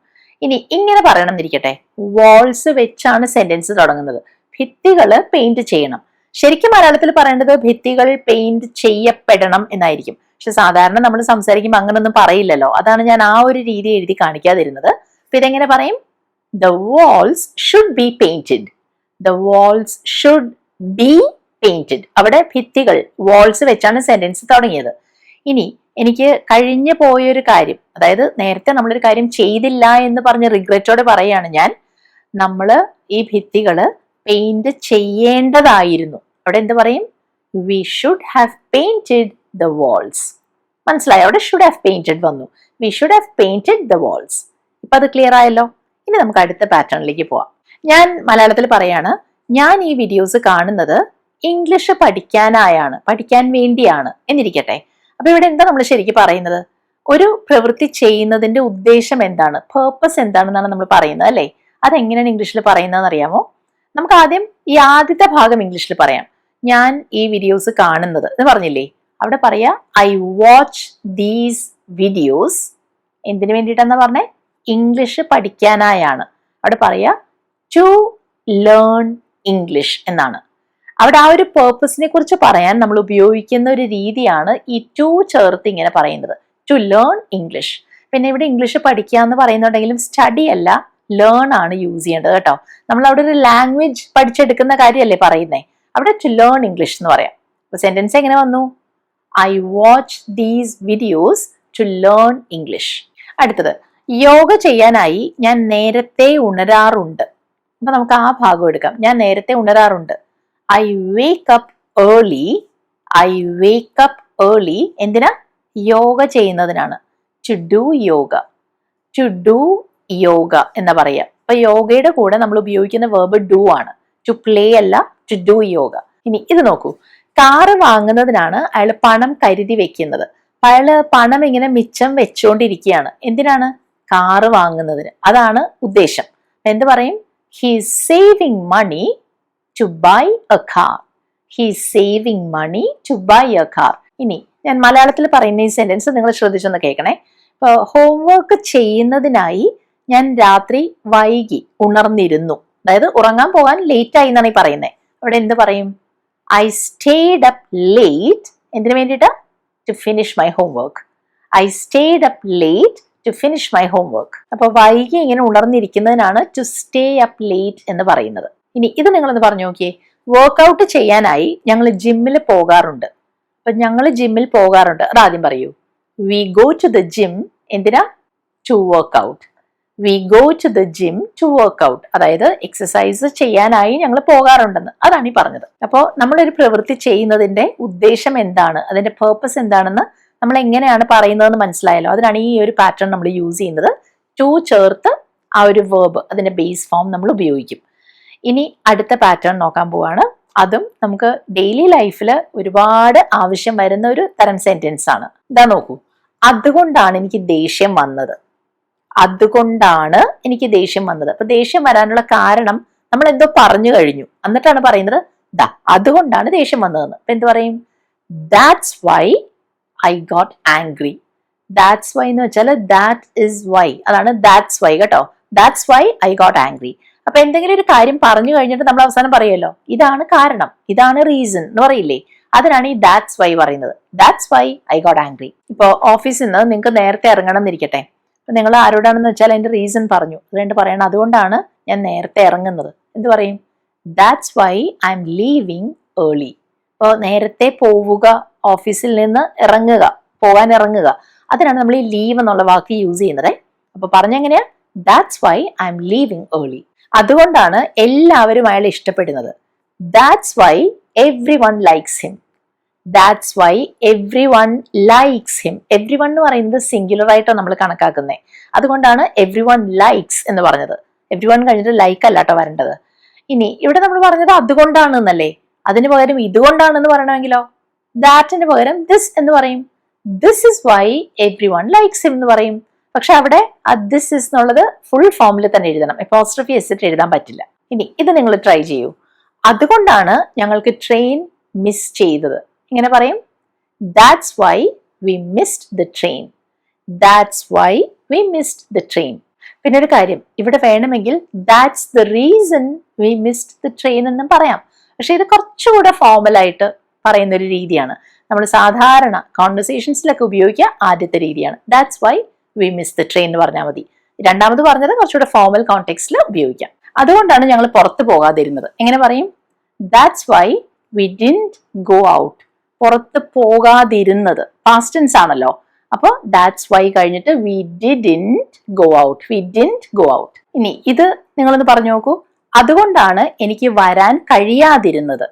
ഇനി ഇങ്ങനെ പറയണം എന്നിരിക്കട്ടെ വാൾസ് വെച്ചാണ് സെന്റൻസ് തുടങ്ങുന്നത്. ഭിത്തികൾ പെയിന്റ് ചെയ്യണം. ശരിക്കും മലയാളത്തിൽ പറയേണ്ടത് ഭിത്തികൾ പെയിന്റ് ചെയ്യപ്പെടണം എന്നായിരിക്കും. പക്ഷെ സാധാരണ നമ്മൾ സംസാരിക്കുമ്പോൾ അങ്ങനൊന്നും പറയില്ലല്ലോ. അതാണ് ഞാൻ ആ ഒരു രീതി എഴുതി കാണിക്കാതിരുന്നത്. അപ്പൊ ഇതെങ്ങനെ പറയും? The walls should be painted the walls should be painted അവിടെ ഭിത്തികൾ വാൾസ് വെച്ചാണ് സെന്റൻസ് തുടങ്ങിയത്. ഇനി എനിക്ക് കഴിഞ്ഞു പോയൊരു കാര്യം അതായത് നേരത്തെ നമ്മളൊരു കാര്യം ചെയ്തില്ല എന്ന് പറഞ്ഞ് റിഗ്രറ്റോടെ പറയാണ് ഞാൻ. നമ്മൾ ഈ ഭിത്തികൾ പെയിന്റ് ചെയ്യേണ്ടതായിരുന്നു. അവിടെ എന്ത് പറയും? We should have painted the walls മനസ്സിലായോ? അവിടെ ഷുഡ് ഹാവ് പെയിന്റഡ് വന്നു. We should have painted the walls ഇപ്പൊ അത് ക്ലിയർ ആയല്ലോ? ഇനി നമുക്ക് അടുത്ത പാറ്റേണിലേക്ക് പോവാം. ഞാൻ മലയാളത്തിൽ പറയാണ് ഞാൻ ഈ വീഡിയോസ് കാണുന്നത് ഇംഗ്ലീഷ് പഠിക്കാനായാണ് പഠിക്കാൻ വേണ്ടിയാണ് എന്നിരിക്കട്ടെ. അപ്പൊ ഇവിടെ എന്താ നമ്മൾ ശരിക്കും പറയുന്നത്? ഒരു പ്രവൃത്തി ചെയ്യുന്നതിന്റെ ഉദ്ദേശം എന്താണ്? പേർപ്പസ് എന്താണെന്നാണ് നമ്മൾ പറയുന്നത് അല്ലേ? അതെങ്ങനെയാണ് ഇംഗ്ലീഷിൽ പറയുന്നതെന്ന് അറിയാമോ നമുക്ക് ആദ്യം ഈ ആദ്യത്തെ ഭാഗം ഇംഗ്ലീഷിൽ പറയാം. ഞാൻ ഈ വീഡിയോസ് കാണുന്നത്. എന്ന് പറഞ്ഞില്ലേ? അവിടെ പറയാ ഐ വാച്ച് ദീസ് വീഡിയോസ് എന്തിനു വേണ്ടിയിട്ടാന്ന് പറഞ്ഞേ? ഇംഗ്ലീഷ് പഠിക്കാനായാണ്. അവിടെ പറയാ ടു ലേൺ ഇംഗ്ലീഷ് എന്നാണ്. അവിടെ ആ ഒരു പേർപ്പസിനെ കുറിച്ച് പറയാൻ നമ്മൾ ഉപയോഗിക്കുന്ന ഒരു രീതിയാണ് ഈ ടു ചേർത്ത് ഇങ്ങനെ പറയുന്നത്. ടു ലേൺ ഇംഗ്ലീഷ് പിന്നെ ഇവിടെ ഇംഗ്ലീഷ് പഠിക്കുക എന്ന് പറയുന്നുണ്ടെങ്കിലും സ്റ്റഡി അല്ല ലേൺ ആണ് യൂസ് ചെയ്യേണ്ടത് കേട്ടോ. നമ്മൾ അവിടെ ഒരു ലാംഗ്വേജ് പഠിച്ചെടുക്കുന്ന കാര്യമല്ലേ പറയുന്നേ. അവിടെ ടു ലേൺ ഇംഗ്ലീഷ് എന്ന് പറയാം. സെന്റൻസ് എങ്ങനെ വന്നു? I watch these videos to learn English അടുത്തത് യോഗ ചെയ്യാനായി ഞാൻ നേരത്തെ ഉണരാറുണ്ട്. അപ്പൊ നമുക്ക് ആ ഭാഗം എടുക്കാം. ഞാൻ നേരത്തെ ഉണരാറുണ്ട്. I wake up early I wake up early എന്തിനാ? യോഗ ചെയ്യുന്നതിനാണ്. To do yoga to do yoga എന്ന് പറയാം. അപ്പൊ യോഗയുടെ കൂടെ നമ്മൾ ഉപയോഗിക്കുന്ന വേർബ് ഡു ആണ്. ടു പ്ലേ അല്ല ടു ഡു യോഗ ഇനി ഇത് നോക്കൂ. കാറ് വാങ്ങുന്നതിനാണ് അയാൾ പണം കരുതി വെക്കുന്നത്. അയാൾ പണം ഇങ്ങനെ മിച്ചം വെച്ചുകൊണ്ടിരിക്കുകയാണ് എന്തിനാണ്? കാറ് വാങ്ങുന്നതിന്. അതാണ് ഉദ്ദേശം. എന്ത് പറയും? He saving money to buy a car he saving money to buy a car ഇനി ഞാൻ മലയാളത്തിൽ പറയുന്ന ഈ സെന്റൻസ് നിങ്ങൾ ശ്രദ്ധിച്ചൊന്ന് കേൾക്കണേ. ഇപ്പോൾ ഹോംവർക്ക് ചെയ്യുന്നതിനായി ഞാൻ രാത്രി വൈകി ഉണർന്നിരുന്നു. അതായത് ഉറങ്ങാൻ പോകാൻ ലേറ്റ് ആയി എന്നാണ് ഈ പറയുന്നത് അവിടെ എന്ത് പറയും? ഐ സ്റ്റേഡ് അപ്പ് ലേറ്റ് എന്തിനു വേണ്ടിയിട്ട്? To finish my homework I stayed up late to finish my homework അപ്പോൾ വൈകി ഇങ്ങനെ ഉണർന്നിരിക്കുന്നതിനാണ് ടു സ്റ്റേ അപ്പ് ലേറ്റ് എന്ന് പറയുന്നത്. ഇനി ഇത് നിങ്ങളൊന്ന് പറഞ്ഞു നോക്കിയേ. വർക്ക്ഔട്ട് ചെയ്യാനായി ഞങ്ങൾ ജിമ്മിൽ പോകാറുണ്ട്. അപ്പൊ ഞങ്ങൾ ജിമ്മിൽ പോകാറുണ്ട്. അത് ആദ്യം പറയൂ. We go to the gym എന്തിനാ? To work out we go to the gym to work out അതായത് എക്സസൈസ് ചെയ്യാനായി ഞങ്ങൾ പോകാറുണ്ടെന്ന്. അതാണ് ഈ പറഞ്ഞത്. അപ്പോൾ നമ്മളൊരു പ്രവൃത്തി ചെയ്യുന്നതിന്റെ ഉദ്ദേശം എന്താണ്? അതിന്റെ പേർപ്പസ് എന്താണെന്ന് നമ്മൾ എങ്ങനെയാണ് പറയുന്നതെന്ന് മനസ്സിലായല്ലോ. അതിനാണ് ഈ ഒരു പാറ്റേൺ നമ്മൾ യൂസ് ചെയ്യുന്നത്. ടു ചേർത്ത് ആ ഒരു വേർബ് അതിന്റെ ബേസ് ഫോം നമ്മൾ ഉപയോഗിക്കും. ഇനി അടുത്ത പാറ്റേൺ നോക്കാൻ പോവാണ്. അതും നമുക്ക് ഡെയിലി ലൈഫിൽ ഒരുപാട് ആവശ്യം വരുന്ന ഒരു തരം സെന്റൻസ് ആണ്. ഇതാ നോക്കൂ. അതുകൊണ്ടാണ് എനിക്ക് ദേഷ്യം വന്നത്. അതുകൊണ്ടാണ് എനിക്ക് ദേഷ്യം വന്നത്. അപ്പൊ ദേഷ്യം വരാനുള്ള കാരണം നമ്മൾ എന്തോ പറഞ്ഞു കഴിഞ്ഞു. എന്നിട്ടാണ് പറയുന്നത് ദാ അതുകൊണ്ടാണ് ദേഷ്യം വന്നതെന്ന്. അപ്പൊ എന്ത് പറയും? That's why I got angry that's why എന്ന് വെച്ചാൽ ദാറ്റ് ഇസ് വൈ അതാണ് ദാറ്റ്സ് വൈ കേട്ടോ. That's why I got angry അപ്പൊ എന്തെങ്കിലും ഒരു കാര്യം പറഞ്ഞു കഴിഞ്ഞിട്ട് നമ്മൾ അവസാനം പറയുമല്ലോ. ഇതാണ് കാരണം. ഇതാണ് റീസൺ എന്ന് പറയില്ലേ? അതിനാണ് ഈ ദാറ്റ്സ് വൈ പറയുന്നത്. That's why I got angry ഇപ്പൊ ഓഫീസിൽ നിന്ന് നിങ്ങൾക്ക് നേരത്തെ ഇറങ്ങണം എന്നിരിക്കട്ടെ. അപ്പൊ നിങ്ങൾ ആരോടാണെന്ന് വെച്ചാൽ അതിന്റെ റീസൺ പറഞ്ഞു. അതുകൊണ്ട് പറയണം അതുകൊണ്ടാണ് ഞാൻ നേരത്തെ ഇറങ്ങുന്നത്. എന്ത് പറയും? That's why I'm leaving early അപ്പോൾ നേരത്തെ പോവുക ഓഫീസിൽ നിന്ന് ഇറങ്ങുക പോകാൻ ഇറങ്ങുക. അതിനാണ് നമ്മൾ ഈ ലീവ് എന്നുള്ള വാക്ക് യൂസ് ചെയ്യുന്നത്. അപ്പൊ പറഞ്ഞെങ്ങനെയാ? That's why I'm leaving early അതുകൊണ്ടാണ് എല്ലാവരും അയാളെ ഇഷ്ടപ്പെടുന്നത്. That's why everyone likes him that's why everyone likes him everyone എന്ന് പറയുന്നത് സിംഗുലർ ആയിട്ടാണ് നമ്മൾ കണക്കാക്കുന്നത്. അതുകൊണ്ടാണ് എവ്രി വൺ ലൈക്സ് എന്ന് പറഞ്ഞത്. എവ്രി വൺ കഴിഞ്ഞിട്ട് ലൈക്ക് അല്ലാട്ടോ വരേണ്ടത്. ഇനി ഇവിടെ നമ്മൾ പറഞ്ഞത് അതുകൊണ്ടാണ് എന്നല്ലേ? അതിന് പകരം ഇതുകൊണ്ടാണെന്ന് പറയണമെങ്കിലോ? ദാറ്റിന് പകരം ദിസ് എന്ന് പറയും. This is why everyone likes him എന്ന് പറയും. പക്ഷെ അവിടെ ആ ദിസ് ഇസ് എന്നുള്ളത് ഫുൾ ഫോമിൽ തന്നെ എഴുതണം. എപ്പോസ്ട്രഫി എസിറ്റ് എഴുതാൻ പറ്റില്ല. ഇനി ഇത് നിങ്ങൾ ട്രൈ ചെയ്യൂ. അതുകൊണ്ടാണ് ഞങ്ങൾക്ക് ട്രെയിൻ മിസ് ചെയ്തത്. ഇങ്ങനെ പറയും. That's why we missed the train that's why we missed the train പിന്നെ ഒരു കാര്യം ഇവിടെ വേണമെങ്കിൽ that's the reason we missed the train എന്നും പറയാം. പക്ഷെ ഇത് കുറച്ചുകൂടെ ഫോമലായിട്ട് പറയുന്ന ഒരു രീതിയാണ്. നമ്മൾ സാധാരണ കോൺവെർസേഷൻസിലൊക്കെ ഉപയോഗിക്കുക ആദ്യത്തെ രീതിയാണ്. That's why we miss the train എന്ന് പറഞ്ഞാൽ മതി. രണ്ടാമത് പറഞ്ഞത് കുറച്ചുകൂടെ ഫോമൽ കോണ്ടെക്സ്റ്റിൽ ഉപയോഗിക്കാം. അതുകൊണ്ടാണ് ഞങ്ങൾ പുറത്ത് പോകാതിരുന്നത്. എങ്ങനെ പറയും? That's why we didn't go out പുറത്ത് പോകാതിരുന്നത്. പാസ്റ്റ് ടെൻസ് ആണല്ലോ. അപ്പോൾ ദാറ്റ്സ് വൈ കഴിഞ്ഞിട്ട് we didn't go out we didn't go out ഇനി ഇത് നിങ്ങളൊന്ന് പറഞ്ഞു നോക്കൂ. അതുകൊണ്ടാണ് എനിക്ക് വരാൻ കഴിയാതിരുന്നത്.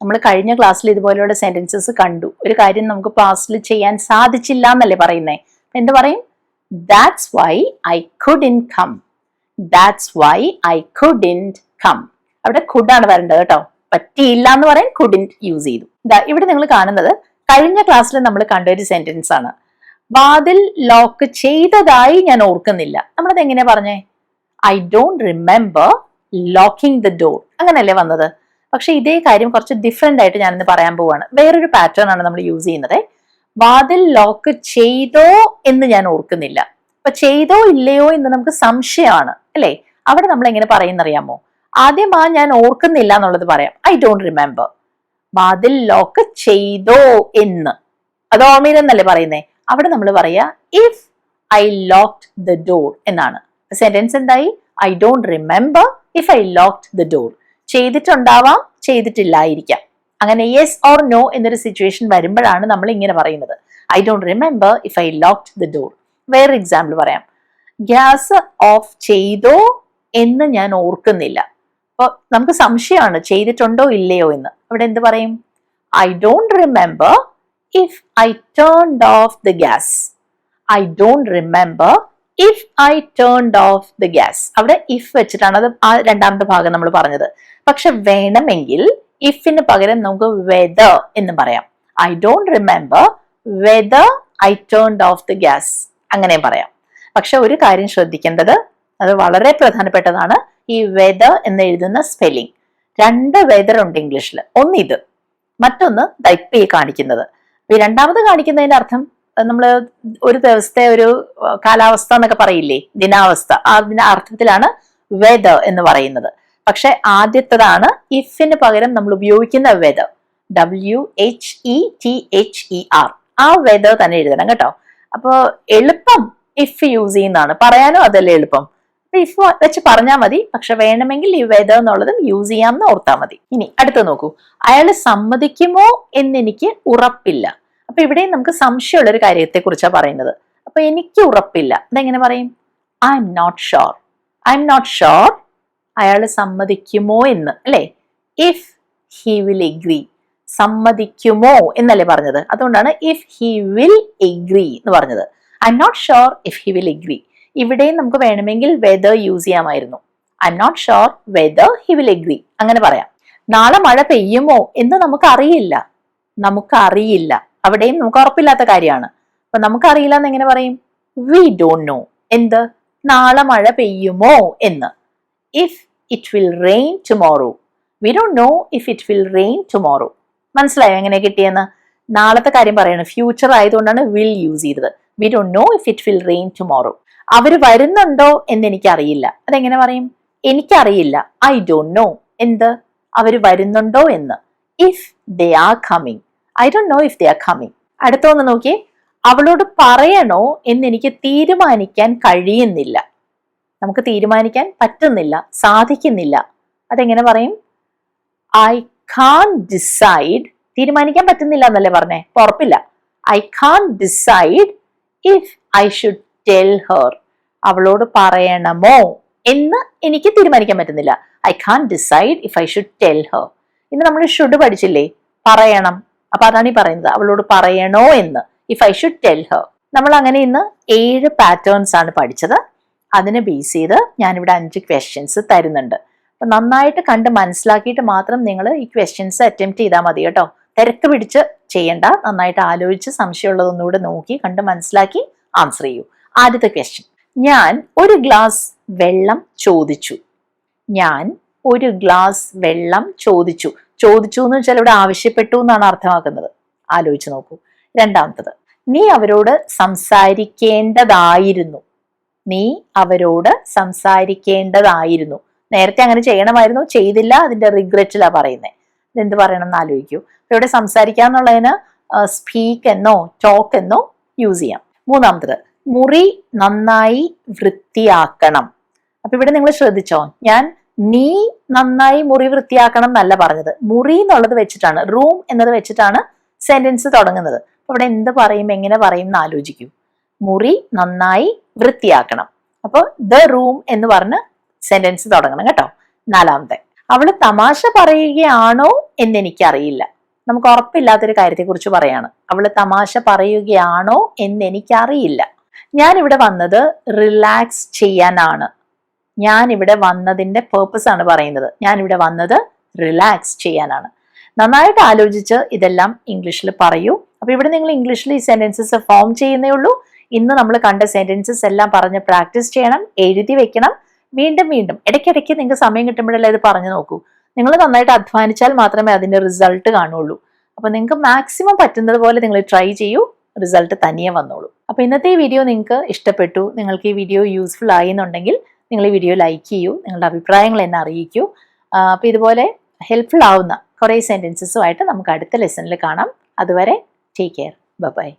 നമ്മൾ കഴിഞ്ഞ ക്ലാസ്സിൽ ഇതുപോലെയുള്ള സെന്റൻസസ് കണ്ടു. ഒരു കാര്യം നമുക്ക് ക്ലാസ്സിൽ ചെയ്യാൻ സാധിച്ചില്ല എന്നല്ലേ പറയുന്നേ? എന്ത് പറയും? That's why I couldn't come that's why I couldn't come അവിടെ കുഡാണ് വരേണ്ടത് കേട്ടോ. പറ്റിയില്ല എന്ന് പറയാൻ കുഡിന്റ് യൂസ് ചെയ്തു. ഇവിടെ നിങ്ങൾ കാണുന്നത് കഴിഞ്ഞ ക്ലാസ്സിൽ നമ്മൾ കണ്ട ഒരു സെന്റൻസ് ആണ്. വാതിൽ ലോക്ക് ചെയ്തതായി ഞാൻ ഓർക്കുന്നില്ല. നമ്മളത് എങ്ങനെയാ പറഞ്ഞേ? I don't remember locking the door അങ്ങനല്ലേ വന്നത്? പക്ഷെ ഇതേ കാര്യം കുറച്ച് ഡിഫറെന്റ് ആയിട്ട് ഞാനിന്ന് പറയാൻ പോവാണ്. വേറൊരു പാറ്റേൺ ആണ് നമ്മൾ യൂസ് ചെയ്യുന്നത്. വാതിൽ ലോക്ക് ചെയ്തോ എന്ന് ഞാൻ ഓർക്കുന്നില്ല. അപ്പൊ ചെയ്തോ ഇല്ലയോ എന്ന് നമുക്ക് സംശയമാണ് അല്ലേ? അവിടെ നമ്മൾ എങ്ങനെ പറയുന്നറിയാമോ? ആദ്യം ആ ഞാൻ ഓർക്കുന്നില്ല എന്നുള്ളത് പറയാം. ഐ ഡോണ്ട് റിമെമ്പർ വാതിൽ ലോക്ക് ചെയ്തോ എന്ന്. അത് ഓർമ്മയിലെന്നല്ലേ പറയുന്നേ? അവിടെ നമ്മൾ പറയാ if I locked the door എന്നാണ്. സെന്റൻസ് എന്തായി? I don't remember if I locked the door ചെയ്തിട്ടുണ്ടാവാം ചെയ്തിട്ടില്ലായിരിക്കാം. അങ്ങനെ യെസ് ഓർ നോ എന്നൊരു സിറ്റുവേഷൻ വരുമ്പോഴാണ് നമ്മൾ ഇങ്ങനെ പറയുന്നത്. I don't remember if I locked the door വേറെ എക്സാമ്പിൾ പറയാം. ഗ്യാസ് ഓഫ് ചെയ്തോ എന്ന് ഞാൻ ഓർക്കുന്നില്ല. അപ്പൊ നമുക്ക് സംശയമാണ് ചെയ്തിട്ടുണ്ടോ ഇല്ലയോ എന്ന്. അവിടെ എന്ത് പറയും? I don't remember if I turn off the gas I don't remember if I turn off the gas അവിടെ ഇഫ് വെച്ചിട്ടാണ് അത് ആ രണ്ടാമത്തെ ഭാഗം നമ്മൾ പറഞ്ഞത്. പക്ഷെ വേണമെങ്കിൽ ഇഫിന് പകരം നമുക്ക് വെദർ എന്ന് പറയാം. I don't remember whether I turn off the gas അങ്ങനെ പറയാം. പക്ഷെ ഒരു കാര്യം ശ്രദ്ധിക്കേണ്ടത് അത് വളരെ പ്രധാനപ്പെട്ടതാണ്. ഈ വെദർ എന്ന് എഴുതുന്ന സ്പെല്ലിംഗ് രണ്ട് വെദർ ഉണ്ട് ഇംഗ്ലീഷിൽ ഒന്ന് ഇത് മറ്റൊന്ന് ദൈപ്പയെ കാണിക്കുന്നത്. ഈ രണ്ടാമത് കാണിക്കുന്നതിന്റെ അർത്ഥം നമ്മൾ ഒരു ദിവസത്തെ ഒരു കാലാവസ്ഥ എന്നൊക്കെ പറയില്ലേ? ദിനാവസ്ഥ. അതിന്റെ അർത്ഥത്തിലാണ് വെദർ എന്ന് പറയുന്നത്. പക്ഷെ ആദ്യത്തതാണ് ഇഫിന് പകരം നമ്മൾ ഉപയോഗിക്കുന്ന whether W H E T H E R ആ വെദർ തന്നെ എഴുതണം കേട്ടോ. അപ്പോ എളുപ്പം ഇഫ് യൂസ് ചെയ്യുന്നതാണ്. പറയാനോ അതല്ലേ എളുപ്പം? ഇഫ് വെച്ച് പറഞ്ഞാൽ മതി. പക്ഷെ വേണമെങ്കിൽ ഈ വെദർ എന്നുള്ളതും യൂസ് ചെയ്യാമെന്ന് ഓർത്താൽ മതി. ഇനി അടുത്ത് നോക്കൂ. അയാൾ സമ്മതിക്കുമോ എന്നെനിക്ക് ഉറപ്പില്ല. അപ്പൊ ഇവിടെയും നമുക്ക് സംശയമുള്ള ഒരു കാര്യത്തെ കുറിച്ചാണ് പറയുന്നത്. അപ്പൊ എനിക്ക് ഉറപ്പില്ല. അതെങ്ങനെ പറയും? I'm not sure I'm not sure അയാൾ സമ്മതിക്കുമോ എന്ന്. അല്ലേ? ഇഫ് ഹി വിൽ എഗ്രി സമ്മതിക്കുമോ എന്നല്ലേ പറഞ്ഞത്? അതുകൊണ്ടാണ് ഇഫ് ഹി വിൽ എഗ്രി എന്ന് പറഞ്ഞത്. I'm not sure if he will agree ഇവിടെയും നമുക്ക് വേണമെങ്കിൽ വെദർ യൂസ് ചെയ്യാമായിരുന്നു. I'm not sure whether he will agree അങ്ങനെ പറയാം. നാളെ മഴ പെയ്യുമോ എന്ന് നമുക്ക് അറിയില്ല നമുക്ക് അറിയില്ല അവിടെയും നമുക്ക് ഉറപ്പില്ലാത്ത കാര്യമാണ്. അപ്പൊ നമുക്കറിയില്ല എന്ന് എങ്ങനെ പറയും? വി ഡോണ്ട് നോ എന്ത്? നാളെ മഴ പെയ്യുമോ എന്ന്. If it will rain tomorrow we don't know if it will rain tomorrow മനസ്സിലായോ എങ്ങനെ കിട്ടിയെന്ന്? നാളത്തെ കാര്യം പറയണം. ഫ്യൂച്ചർ ആയതുകൊണ്ടാണ് വിൽ യൂസ് ചെയ്തത്. We don't know if it will rain tomorrow അവർ വരുന്നുണ്ടോ എന്ന് എനിക്കറിയില്ല. അതെങ്ങനെ പറയും? എനിക്കറിയില്ല. ഐ ഡോണ്ട് നോ എന്ത്? അവർ വരുന്നുണ്ടോ എന്ന്. If they are coming I don't know if they are coming അടുത്തൊന്ന് നോക്കിയേ. അവളോട് പറയണോ എന്ന് എനിക്ക് തീരുമാനിക്കാൻ കഴിയുന്നില്ല. നമുക്ക് തീരുമാനിക്കാൻ പറ്റുന്നില്ല. സാധിക്കുന്നില്ല. അതെങ്ങനെ പറയും? ഐ കാൺ ഡിസൈഡ് തീരുമാനിക്കാൻ പറ്റുന്നില്ല എന്നല്ലേ പറഞ്ഞേ? ഉറപ്പില്ല. I can't decide if I should tell her അവളോട് പറയണമോ എന്ന് എനിക്ക് തീരുമാനിക്കാൻ പറ്റുന്നില്ല. I can't decide if I should tell her ഇന്ന് നമ്മൾ ഷുഡ് പഠിച്ചില്ലേ? പറയണം. അപ്പൊ അതാണ് ഈ പറയുന്നത്. അവളോട് പറയണോ എന്ന്. If I should tell her നമ്മൾ അങ്ങനെ ഇന്ന് ഏഴ് പാറ്റേൺസ് ആണ് പഠിച്ചത്. അതിനെ ബേസ് ചെയ്ത് ഞാനിവിടെ അഞ്ച് ക്വസ്റ്റ്യൻസ് തരുന്നുണ്ട്. അപ്പൊ നന്നായിട്ട് കണ്ട് മനസ്സിലാക്കിയിട്ട് മാത്രം നിങ്ങൾ ഈ ക്വസ്റ്റ്യൻസ് അറ്റംപ്റ്റ് ചെയ്താൽ മതി കേട്ടോ. തിരക്ക് പിടിച്ച് ചെയ്യണ്ട. നന്നായിട്ട് ആലോചിച്ച് സംശയമുള്ളതൊന്നുകൂടെ നോക്കി കണ്ട് മനസ്സിലാക്കി ആൻസർ ചെയ്യൂ. ആദ്യത്തെ ക്വസ്റ്റ്യൻ ഞാൻ ഒരു ഗ്ലാസ് വെള്ളം ചോദിച്ചു. ഞാൻ ഒരു ഗ്ലാസ് വെള്ളം ചോദിച്ചു. ചോദിച്ചു എന്ന് വെച്ചാൽ ഇവിടെ ആവശ്യപ്പെട്ടു എന്നാണ് അർത്ഥമാക്കുന്നത്. ആലോചിച്ച് നോക്കൂ. രണ്ടാമത്തത് നീ അവരോട് സംസാരിക്കേണ്ടതായിരുന്നു. നീ അവരോട് സംസാരിക്കേണ്ടതായിരുന്നു. നേരത്തെ അങ്ങനെ ചെയ്യണമായിരുന്നു ചെയ്തില്ല അതിന്റെ റിഗ്രറ്റിലാ പറയുന്നത് ഇതെന്ത് പറയണം എന്ന് ആലോചിക്കൂ. ഇവിടെ സംസാരിക്കാന്നുള്ളതിന് സ്പീക്ക് എന്നോ ടോക്ക് എന്നോ യൂസ് ചെയ്യാം. മൂന്നാമത്തത് മുറി നന്നായി വൃത്തിയാക്കണം. അപ്പൊ ഇവിടെ നിങ്ങൾ ശ്രദ്ധിച്ചോ? ഞാൻ നീ നന്നായി മുറി വൃത്തിയാക്കണം എന്നല്ല പറഞ്ഞത്. മുറി എന്നുള്ളത് വെച്ചിട്ടാണ് റൂം എന്നത് വെച്ചിട്ടാണ് സെന്റൻസ് തുടങ്ങുന്നത്. അപ്പൊ ഇവിടെ എന്ത് പറയും എങ്ങനെ പറയും എന്ന് ആലോചിക്കൂ. മുറി നന്നായി വൃത്തിയാക്കണം. അപ്പോൾ ദ റൂം എന്ന് പറഞ്ഞ് സെന്റൻസ് തുടങ്ങണം കേട്ടോ. നാലാമത്തെ അവൾ തമാശ പറയുകയാണോ എന്ന് എനിക്കറിയില്ല. നമുക്ക് ഉറപ്പില്ലാത്തൊരു കാര്യത്തെക്കുറിച്ച് പറയാണ്. അവൾ തമാശ പറയുകയാണോ എന്ന് എനിക്കറിയില്ല. ഞാൻ ഇവിടെ വന്നത് റിലാക്സ് ചെയ്യാനാണ്. ഞാൻ ഇവിടെ വന്നതിന്റെ പേർപ്പസ് ആണ് പറയുന്നത്. ഞാൻ ഇവിടെ വന്നത് റിലാക്സ് ചെയ്യാനാണ്. നന്നായിട്ട് ആലോചിച്ച് ഇതെല്ലാം ഇംഗ്ലീഷിൽ പറയൂ. അപ്പോൾ ഇവിടെ നിങ്ങൾ ഇംഗ്ലീഷിൽ ഈ സെന്റൻസസ് ഫോം ചെയ്യുന്നേ ഉള്ളൂ. ഇന്ന് നമ്മൾ കണ്ട സെന്റൻസസ് എല്ലാം പറഞ്ഞ് പ്രാക്ടീസ് ചെയ്യണം എഴുതി വെക്കണം. വീണ്ടും വീണ്ടും ഇടയ്ക്കിടയ്ക്ക് നിങ്ങൾക്ക് സമയം കിട്ടുമ്പോഴല്ലേ ഇത് പറഞ്ഞു നോക്കൂ. നിങ്ങൾ നന്നായിട്ട് അധ്വാനിച്ചാൽ മാത്രമേ അതിന്റെ റിസൾട്ട് കാണുള്ളൂ അപ്പോൾ നിങ്ങൾക്ക് മാക്സിമം പറ്റുന്നത് പോലെ നിങ്ങൾ ട്രൈ ചെയ്യൂ. റിസൾട്ട് തനിയെ വന്നോളൂ. അപ്പോൾ ഇന്നത്തെ ഈ വീഡിയോ നിങ്ങൾക്ക് ഇഷ്ടപ്പെട്ടു നിങ്ങൾക്ക് ഈ വീഡിയോ യൂസ്ഫുൾ ആയി എന്നുണ്ടെങ്കിൽ നിങ്ങൾ ഈ വീഡിയോ ലൈക്ക് ചെയ്യൂ നിങ്ങളുടെ അഭിപ്രായങ്ങൾ എന്നെ അറിയിക്കൂ. അപ്പോൾ ഇതുപോലെ ഹെൽപ്ഫുൾ ആവുന്ന കുറേ സെന്റൻസസുമായിട്ട് നമുക്ക് അടുത്ത ലെസണിൽ കാണാം. അതുവരെ ടേക്ക് കെയർ ബൈ